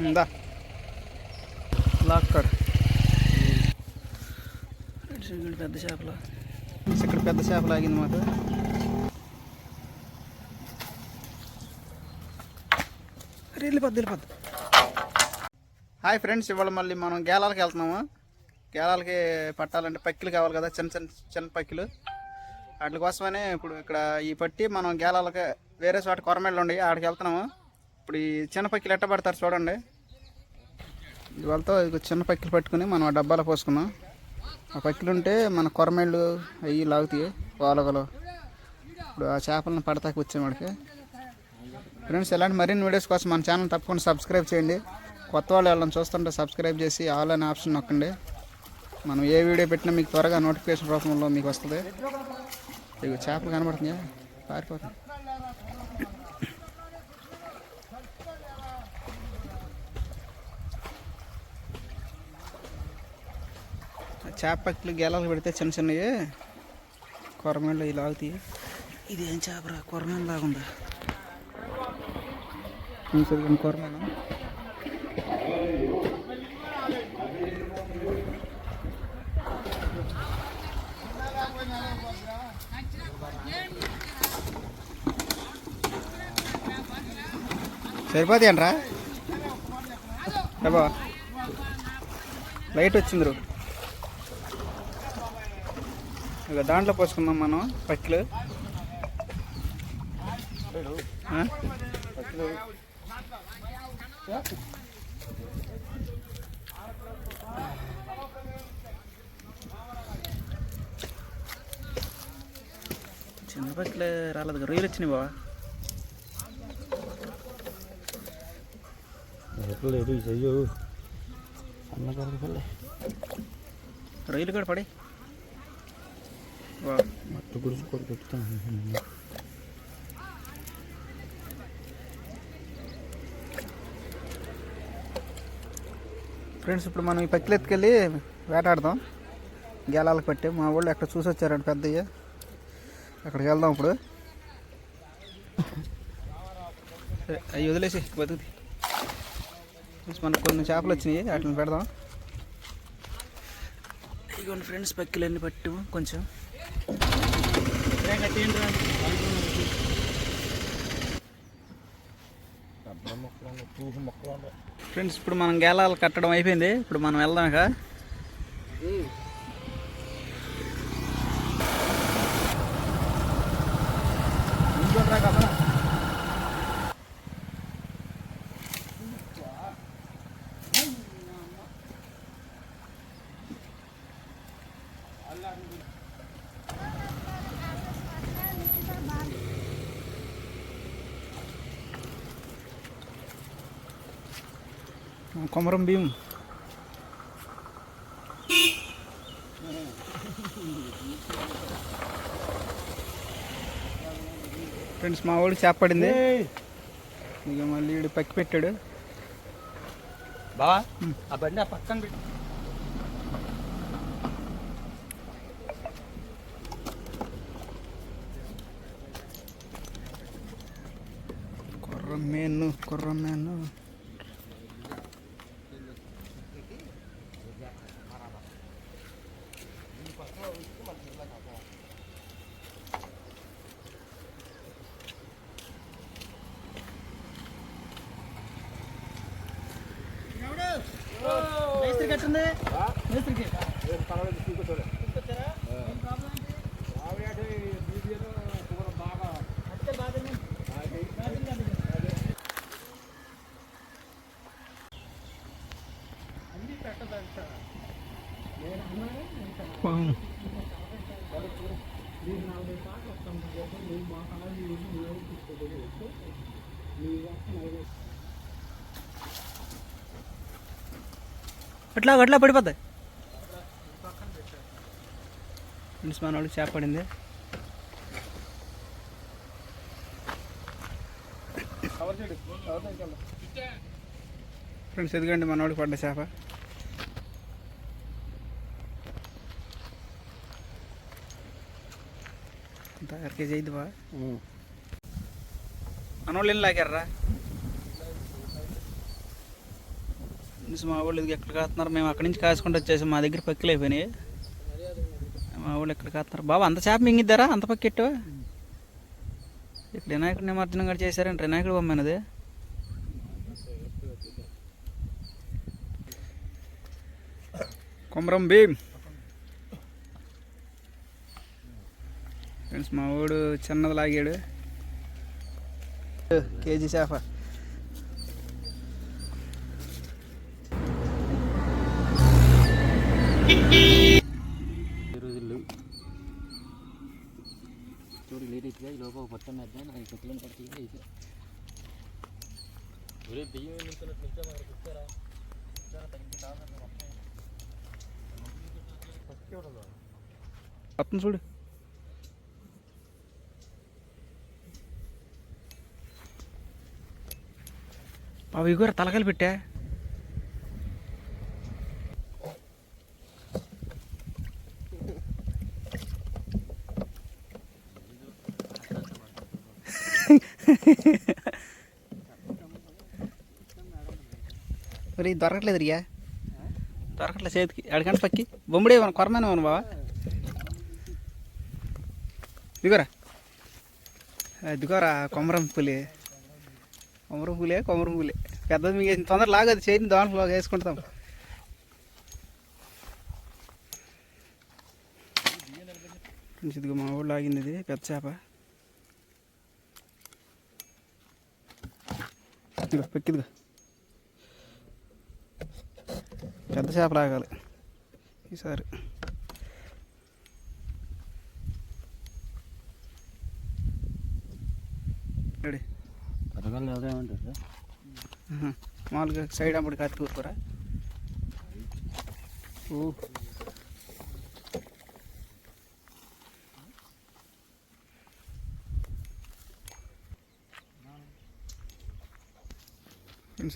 ఉందా లాక్కర్ ఇక్కడ పెద్ద చేపలు ఇక్కడ పెద్ద చేప లాగింది మాకు వెళ్ళిపోద్ది వెళ్ళిపోద్ది హాయ్ ఫ్రెండ్స్ ఇవాళ మళ్ళీ మనం గేలాలకి వెళ్తున్నాము. గేలాలకి పట్టాలంటే పక్కిలు కావాలి కదా చిన్న చిన్న చిన్న పక్కిలు. వాటి కోసమనే ఇప్పుడు ఇక్కడ ఈ పట్టి మనం గేలాలకి వేరే చోట కొరమేళ్ళు ఉండి ఆడికి వెళ్తున్నాము. ఇప్పుడు ఈ చిన్న పక్కిలు ఎట్ట పడతారు చూడండి. ఇవాళతో ఇదిగో చిన్న పక్కిలు పట్టుకుని మనం ఆ డబ్బాలో పోసుకున్నాం ఆ పక్కిలు ఉంటే మన కొరమేళ్ళు అవి లాగుతాయి వాలగలు. ఇప్పుడు ఆ చేపలను పడతాకి వచ్చేవాడికి ఫ్రెండ్స్ ఇలాంటి మరిన్ని వీడియోస్ కోసం మన ఛానల్ తప్పకుండా సబ్స్క్రైబ్ చేయండి. కొత్త వాళ్ళు వాళ్ళని చూస్తుంటే సబ్స్క్రైబ్ చేసి ఆల్ అనే ఆప్షన్ నొక్కండి. మనం ఏ వీడియో పెట్టినా మీకు త్వరగా నోటిఫికేషన్ రూపంలో మీకు వస్తుంది. ఇక చేపలు కనబడుతుందా పారిపోతుంది చేపలు పక్కలు గేలాలు పెడితే చిన్న చిన్నవి కొరమేళ్ళు ఇలా అవుతాయి ఇది ఏం చేపరా కొరమేలు లాగుందా సరిగ్గా కొరమేనా? సరిపోతాయి బాబా లైట్ వచ్చింది రూ ఇక దాంట్లో పోసుకుందాం మనం పక్కిలు. ఆ? చిన్న పక్కలే రాలేదు రొయ్యలు వచ్చినాయి బావా. రొయ్యలు కూడా పడి. మట్టు గురించి కూడా ఫ్రెండ్స్ ఇప్పుడు మనం ఈ పక్కలు ఎత్తుకెళ్ళి వేటాడదాం. గేలాలకు పట్టి మా వాళ్ళు ఎక్కడ చూసి వచ్చారండి పెద్దయ్య? అక్కడికి వెళ్దాం ఇప్పుడు. సరే, అవి వదిలేసి బతుకుది. మనకు కొన్ని చేపలు వచ్చినాయి వాటిని పెడదాం. ఇదిగోండి ఫ్రెండ్స్ పక్కిలన్నీ పట్టు కొంచెం. ఫ్రెండ్స్ ఇప్పుడు మనం గేలాలు కట్టడం అయిపోయింది. ఇప్పుడు మనం వెళ్దాం ఇక. కొమరం భీం. ఫ్రెండ్స్ మా వాడికి చేపడింది ఇక మళ్ళీ ఈడు పక్కి పెట్టాడు. బావా ఆ బండి ఆ పక్కన పెట్టు. కొర్రం మేను అట్లా అట్లా పడిపోతాయి? ఫ్రెండ్స్ మన వాళ్ళకి చేప పడింది. ఫ్రెండ్స్ ఎదుగండి మన వాడికి పడ్డ చేప. ఎంత అర కేజీ అయింది బా. మన వాళ్ళు ఎన్ని లాగారా? ఫ్రెండ్స్ మా వాళ్ళు ఇది ఎక్కడ కాస్తున్నారు మేము అక్కడి నుంచి కాసుకుంటూ వచ్చేసి మా దగ్గర పక్కలు అయిపోయినాయి. మా వాళ్ళు ఎక్కడ కాస్తున్నారు బాబు అంత చేప మింగిద్దారా? అంత పక్కెట్టు ఇక్కడ వినాయకుడు నిమజ్జనం కూడా చేశారంటే వినాయకుడు బొమ్మనది కొమరం భీమ్. ఫ్రెండ్స్ మా వాడు చిన్నది లాగాడు. కేజీ చేప. రోజులు చూడు లేట్ అవుతుంది ఈ లోపల పట్టం వేద్దాం నాకు చెట్లను పడుతుంది అయితే ఒరే దెయ్యం నించున్నట్టు చూడు అవి కూడా తలకాయలు పెట్టా. మరి దొరకట్లేదు రియా దొరకట్లేదు చేతికి ఎడకంటే పక్కి. బొమ్మడే కొరమైన బావా? దిగోరా దిగోరా కొమరం పులి. కొమరం పులే కొమరం పులి. పెద్దది మీకు తొందర లాగదు చేతిని దాంట్లో వేసుకుంటాం. ఇదిగో మా ఊళ్ళో ఆగింది ఇది పెద్ద చేప. ఇదిగో పెక్కిదిగో. పెద్ద చేప లాగాలి ఈసారి. మామూలుగా సైడ్ అప్పుడు కత్తి కూరుకోరా. ఓ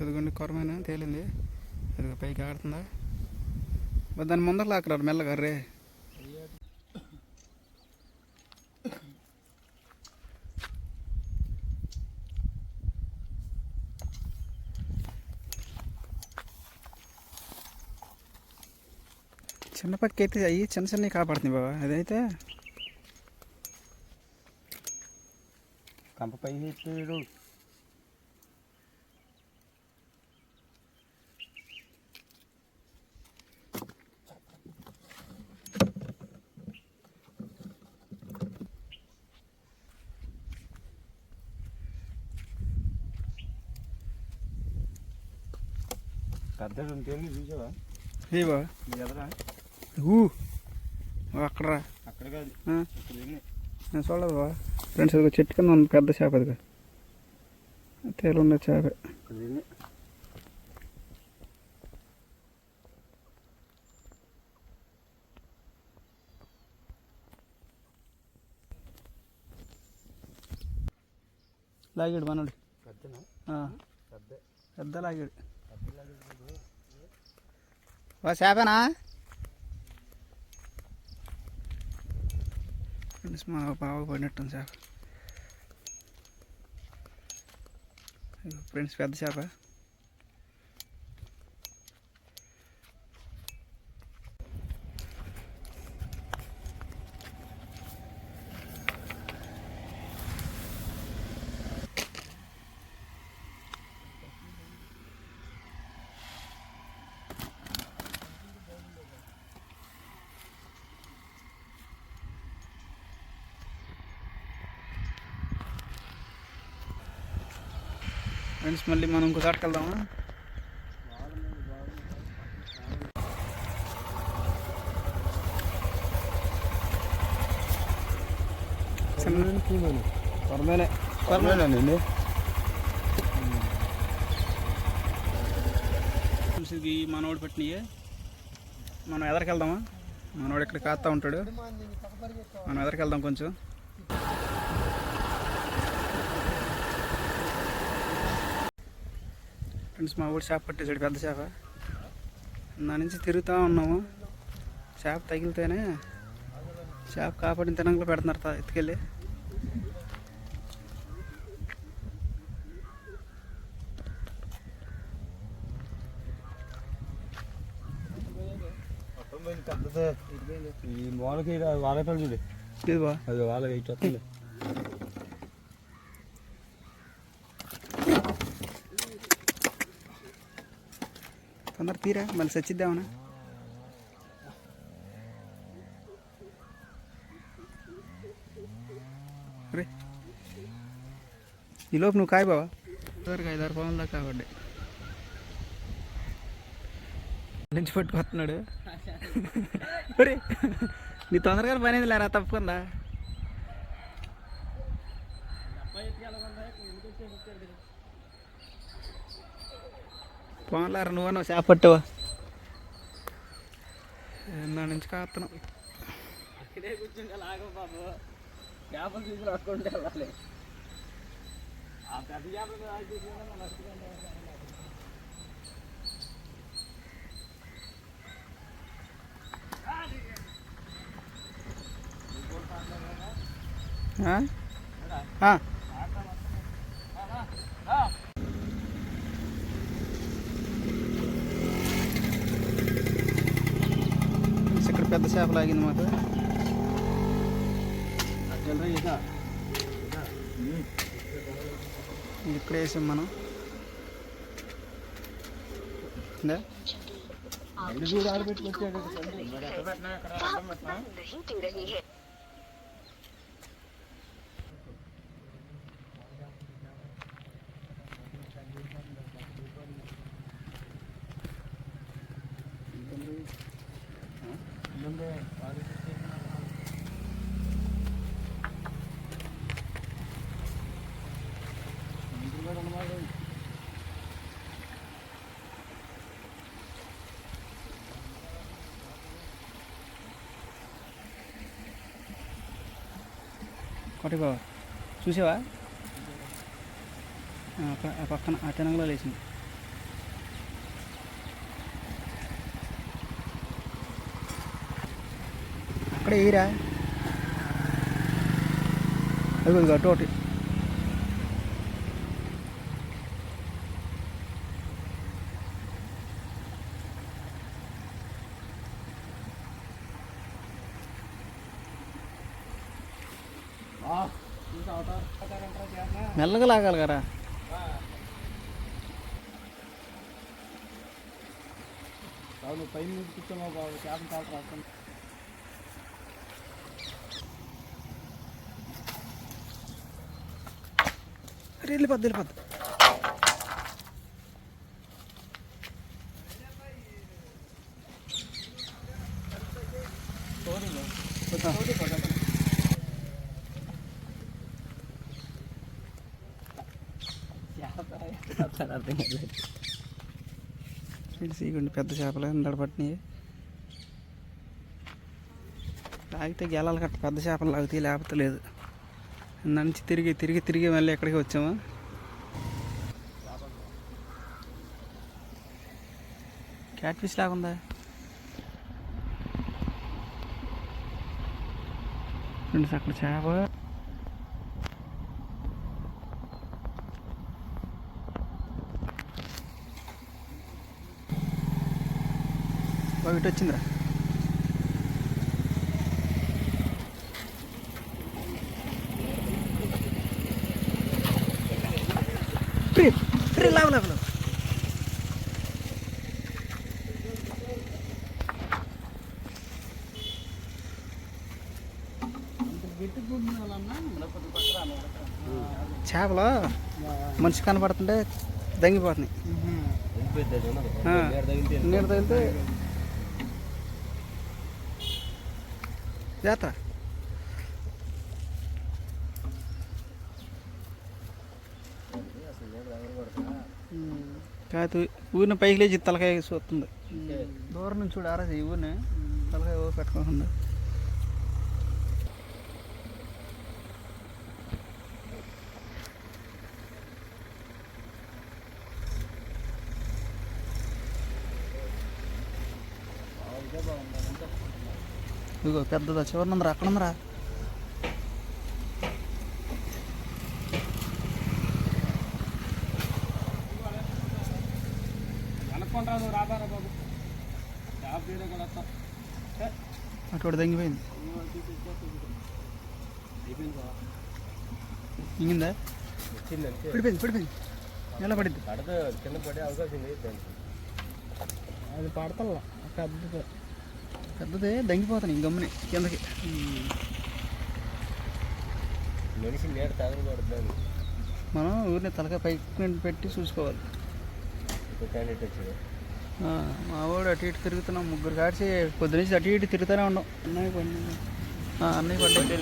అదిగోండి కొరమైన? తేలింది? అది పైకి ఆడుతుందా మరి దాని ముందర లాక్కరారు మెల్లగా రే చిన్న పక్క అయితే అయ్యి చిన్న చిన్నవి కాపాడుతుంది బాబా అదైతే కంప పై పెట్టాడు పెద్ద ఉంటేనే చూసావా? ఏ బాబా ఇది ఎదరా? ఊ. అక్కడ కాదు. నేను చూడలేదు ఫ్రెండ్స్ అదిగో చెట్టు కింద ఉంది పెద్ద చేప అదిగో తేలు ఉన్న చేప. లాగాడు మనోడు. పెద్ద. పెద్ద లాగాడు. వా చేపనా? మా బావ పడినట్టుంది చేప. ఫ్రెండ్స్ పెద్ద చేప. ఫ్రెండ్స్ మళ్ళీ మనం ఇంకోసారికి వెళ్దామా? కొరమేనే కొరమేనండి ఇది మనోడు పెట్టినవి మనం ఎదరికి వెళ్దామా మనోడు ఇక్కడ కాస్తా ఉంటాడు. మనం ఎదరికి వెళ్దాం కొంచెం. ఫ్రెండ్స్ మా ఊరు చేప పట్టేశాడు పెద్ద చేప. నా నుంచి తిరుగుతూ ఉన్నాము. చేప తగిలితేనే చేప కాపాడిన తినంగా పెడుతున్నారు ఎత్తుకెళ్ళి. ఈ మామూలుగా వాళ్ళ చూడు. అది వాళ్ళకి ఇటు తొందర తీరా మళ్ళీ సచ్చిద్దామనా రే ఈలోపు నువ్వు కాయ బావా ఇదివరకు ఐదారు పవన్ల దాకా కాబట్టి నుంచి పట్టుకొస్తున్నాడు నీ తొందరగా పని అయింది లేరా తప్పకుండా పోన్లారా నువ్వు చేప పట్టావా నా నుంచి కాస్తున్నాం అక్కడే పెద్ద చేప లాగింది మాకు. ఇక్కడ వేసాం మనం. ఇందా? नहीं ఒకటి బాబా చూసావా? పక్కన ఆ తినంగలో లేచింది. అక్కడ ఏరా? అది ఇదిగో అటు ఒకటి మెల్లగా లాగాలి కదా వెళ్ళిపోద్ది వెళ్ళిపోద్ది అర్థం కాదు ఫ్రెండ్స్ ఇవ్వండి పెద్ద చేపలు ఎందడ పట్టినాయి లాగితే గెలాలి కట్ట పెద్ద చేపలు లాగితే లేకపోతే లేదు. నుంచి తిరిగి తిరిగి తిరిగి మళ్ళీ ఎక్కడికి వచ్చాము? క్యాట్ ఫిష్ లాగుందా ఫ్రెండ్స్ అక్కడ చేప ఇటు వచ్చిందిరా. లావు లావు లావు. చేపలు మనిషి కనపడుతుంటే దంగిపోతున్నాయి. నీరు తగిలితే జాతర కాదు ఊరిని పైకి లేచి తలకాయ చూస్తుంది దూరం నుంచి చూడు ఆరాసి ఊరిని. తలకాయ ఓ ఇదిగో పెద్దదా అక్కడ ఉందరా అనుకుంటాను రాబారా బాబు. చేప తీయడం కూడా వస్తాం. అటు తగ్గిపోయింది ఇంగిందా? పడిపోయింది పడిపోయింది. ఎలా పడింది పడత కింద పడే అవకాశం లేదు అది పడతల్లా పెద్దది. పెద్దదే దంగిపోతాను గమ్ముని కిందకి. మనిషి నీడ తగలకూడదు. దాన్ని మనం ఊరిని తలకాయ పైకి పెట్టి చూసుకోవాలి. మా వాడు అటు ఇటు తిరుగుతున్నాం ముగ్గురు కాడిచి పొద్దు నుంచి అటు ఇటు తిరుగుతూనే ఉన్నాం. అన్నయ్య పడి అన్నయ్య పడ్డాయి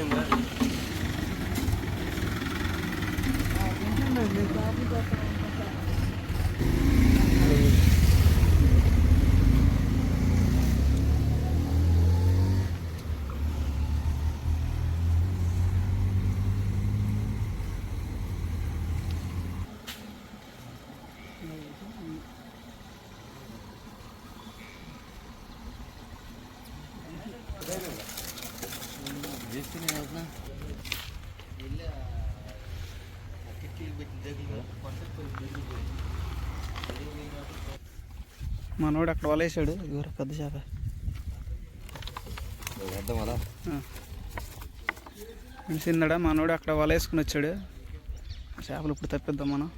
మనోడు అక్కడ వలేసాడు ఇదిగో పెద్ద చేప. చిన్నడా మనోడు అక్కడ వలేసుకుని వచ్చాడు. చేపలు ఇప్పుడు తప్పిద్దాం మనం.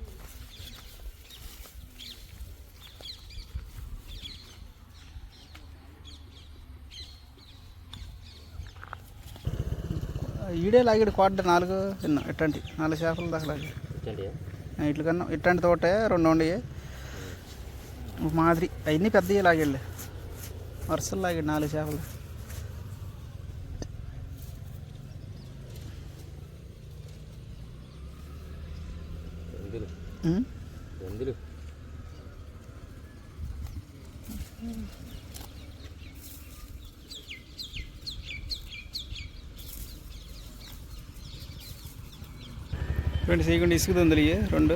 ఈడే లాగాడు కోడ్డ నాలుగు ఇట్లాంటి నాలుగు చేపలు దాకా లాగాడు. ఇట్ల కన్నా ఇట్లాంటి తోటే రెండు ఒక మాదిరి అవన్నీ పెద్దవి లాగాడు వరుసలు లాగాడు నాలుగు చేపలు ఎందులు ఉం? ఎందులు రెండు చేయకుండా ఇసుక దొందలు ఇవి రెండు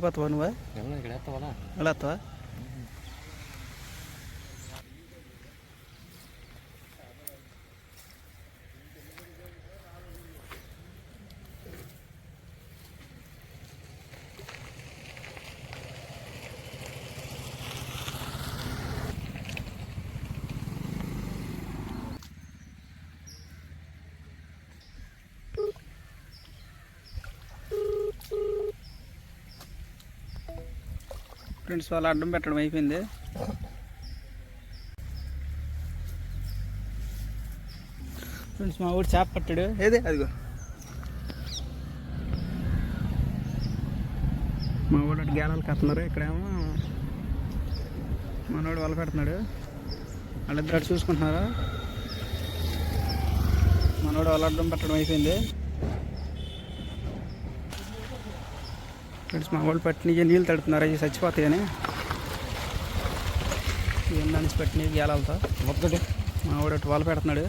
వెళ్ళిపోతావా నువ్వా ఏమన్నా ఇక్కడ ఫ్రెండ్స్ వాళ్ళు అడ్డం పెట్టడం అయిపోయింది. ఫ్రెండ్స్ మా ఊరు చేప పట్టాడు. ఏదే? అదిగో. మా అటు గేలాలు కడుతున్నారు. ఇక్కడేమో మనోడు వల పెడుతున్నాడు. వాళ్ళిద్దరు అటు చూసుకుంటున్నారు? మనోడు వల అడ్డం పెట్టడం అయిపోయింది. ఫ్రెండ్స్ మా వాళ్ళు పట్టినవి నీళ్ళు తడుపుతున్నారు. అవి చచ్చిపోతాయని. ఇవన్నీ నుంచి పట్టినవి గేలాలతో మొక్కటి మా వాడు అటు వాళ్ళు పెడుతున్నాడు.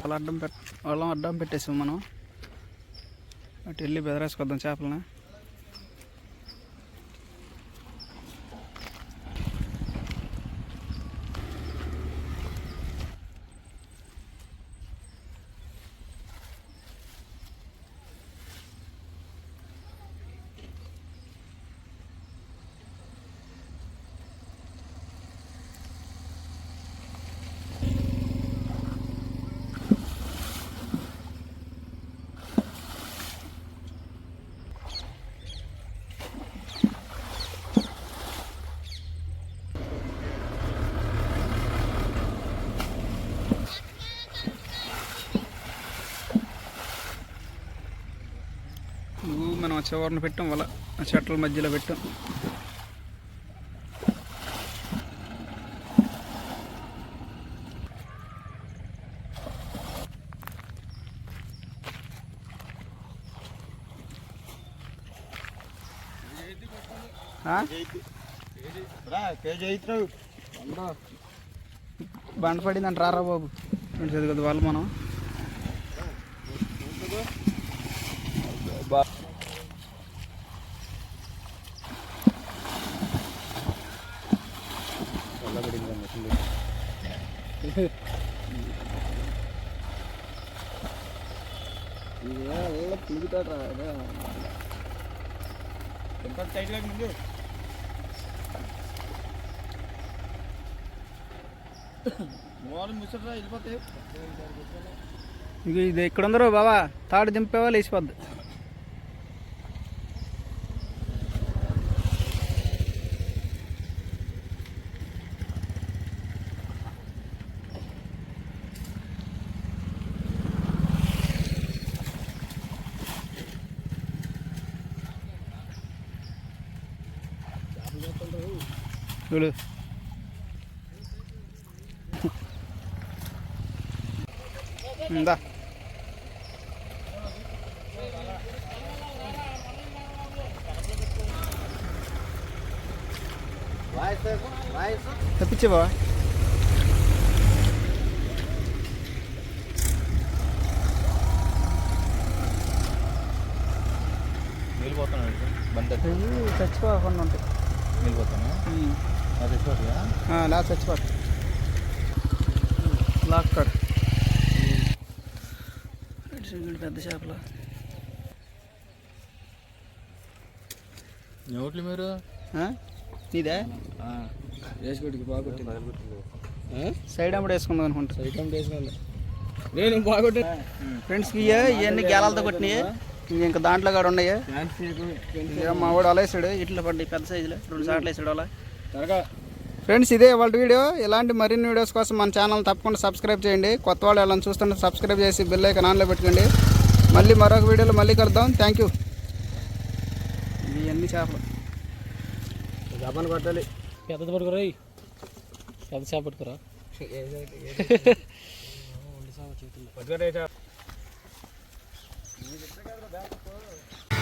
వాళ్ళ అడ్డం పెట్ వాళ్ళం అడ్డం పెట్టేసాం మనం. అటు వెళ్ళి బెదరేసుకొద్దాం చేపలని నువ్వు మనం ఆ చివరిని పెట్టాం వల ఆ చెట్ల మధ్యలో పెట్టాం. ఆ? బండ పడిందంట రారా బాబు. చదువు కదా వాళ్ళు మనం? ఇదేళ్ళ తిరుగుతాడు రా సైడ్లోకి ముందు వాళ్ళు ఇది ఎక్కడ ఉందరో బాబా తాడు దింపేవా లేచిపోద్ది చూడు ఉందా? తప్పించే బావా వెళ్ళిపోతున్నాడు బండి చచ్చిపోకుండా ఉంటాయి. వెళ్ళిపోతాను లా లాక్కాడు పెద్ద చేపలు. ఎవట్లు మీరు? ఇదే వేసుకొట్టుకు బాగుంటుంది సైడ్ అప్పుడు వేసుకుందాం అనుకుంటా. సైతం వేసుకోండి నేను బాగుంటే ఫ్రెండ్స్కి ఇవన్నీ గేలాలతో కొట్టినాయి? ఇంకా దాంట్లో కూడా ఉన్నాయి? మా వాడు అలా వేసాడు ఇట్లా పడ్డాయి పెద్ద సైజులో. రెండు సార్లు వేసాడు అలా. త్వరగా. ఫ్రెండ్స్ ఇదే వాళ్ళ వీడియో. ఇలాంటి మరిన్ని వీడియోస్ కోసం మన ఛానల్ తప్పకుండా సబ్స్క్రైబ్ చేయండి. కొత్త వాళ్ళు ఎలా చూస్తుంటే సబ్స్క్రైబ్ చేసి బెల్ ఐకాన్ ఆన్లో పెట్టుకోండి. మళ్ళీ మరొక వీడియోలో మళ్ళీ కలుద్దాం. థ్యాంక్ యూ ఇవన్నీ చేపలు. జపాన్ పట్టాలి పెద్దది పట్టుకురా పెద్ద చేప పట్టుకురా.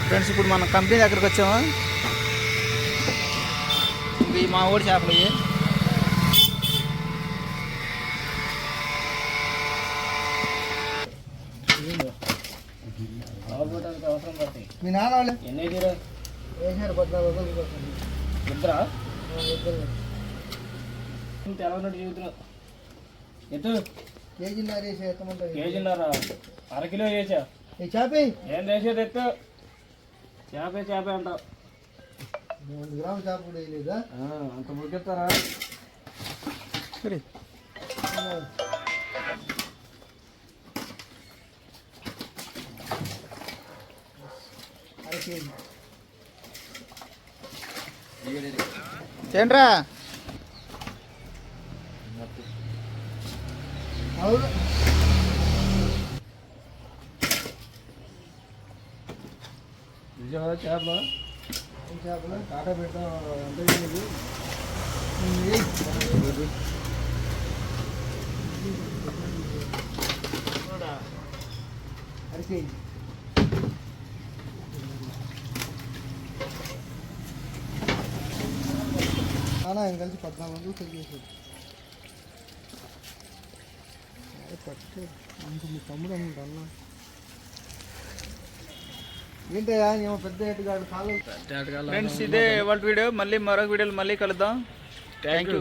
ఫ్రెండ్స్ ఇప్పుడు మన కంపెనీ దగ్గరికి వచ్చాము? ఇవి మా ఊడి చేపలు ఇవి. మీ నాన్న వాళ్ళు ఎన్ని తీరా? వేసినారు పద్నాలుగు రోజులు ఇద్దరా? తెలవనట్టు చూస్తున్నా ఎత్తు. కేజీన్నర వేసి ఎత్తమంటారు. కేజీన్నర. అరకిలో చేసా. ఈ చేపి? ఏం చేసేది ఎత్తు? చేపే చేపే అంటావు. మూడు గ్రాముల చేప కూడా వేయలేదా అంత మురికెత్తారా సరే ఏంట్రా అవును నిజమా చేప చేపలు కాటా పెట్టా అంటే ఇది. అరిసి ఆయన కలిసి పద్నాలుగు వందలు తగ్గేసాడు పట్టు. అంత మీ తమ్ముడు అమ్ముడు అన్నా. ఫ్రెండ్స్ ఇదే వాళ్ళ వీడియో మళ్ళీ మరొక వీడియోలో మళ్ళీ కలుద్దాం. Thank you